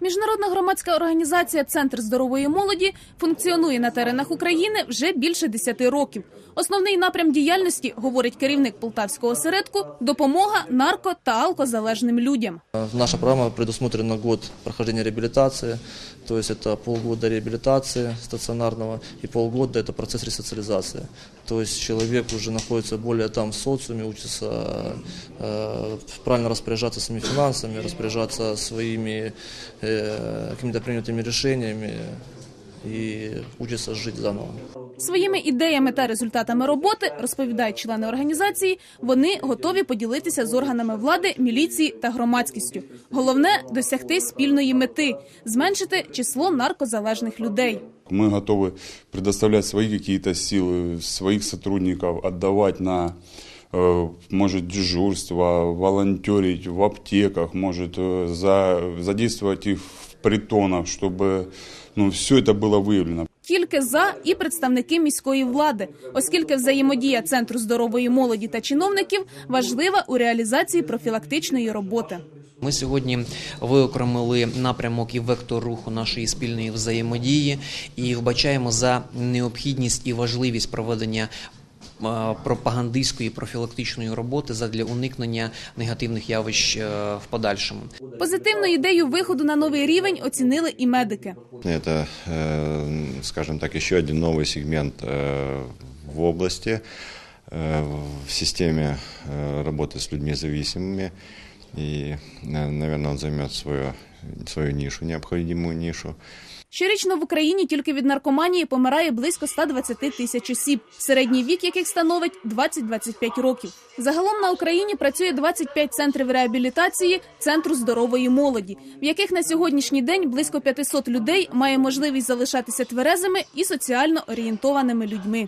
Міжнародна громадська організація Центр здорової молоді функціонує на теренах України вже більше 10 років. Основний напрям діяльності, говорить керівник полтавського осередку, допомога нарко та алкозалежним людям. Э, Наша программа предусмотрена год прохождения реабилитации, то есть это полгода реабилитации стационарного и полгода это процесс ресоциализации. То есть человек уже находится более там в социуме, учится э, правильно распоряжаться своими финансами, распоряжаться своими э, какими-то принятыми решениями и учится жить заново. Своїми ідеями та результатами роботи, розповідають члени організації, вони готові поділитися з органами влади, міліції та громадськістю. Головне досягти спільної мети зменшити число наркозалежних людей. Мы готовы предоставлять свои какие-то силы, своих сотрудников отдавать на, э, может, дежурство, волонтерить в аптеках, может, э, за, задействовать их в притонах, чтобы ну, все это было выявлено. Тільки за і представники міської влади, оскільки взаємодія центру здорової молоді та чиновників важлива у реалізації профілактичної роботи. Ми сьогодні виокремили напрямок і вектор руху нашої спільної взаємодії і вбачаємо за необхідність і важливість проведення е, пропагандистської профілактичної роботи задля уникнення негативних явищ е, в подальшому. Позитивну ідею виходу на новий рівень оцінили і медики. Это, э, скажем так, еще один новый сегмент э, в области, э, в системе э, работы с людьми зависимыми. И, наверное, он займет свою, свою нишу, необходимую нишу. Щорічно в Україні тільки від наркоманії помирає близько 120 тисяч осіб, середній вік яких становить 20-25 років. Загалом на Україні працює 25 центрів реабілітації центру здорової молоді, в яких на сьогоднішній день близько 500 людей має можливість залишатися тверезими і соціально орієнтованими людьми.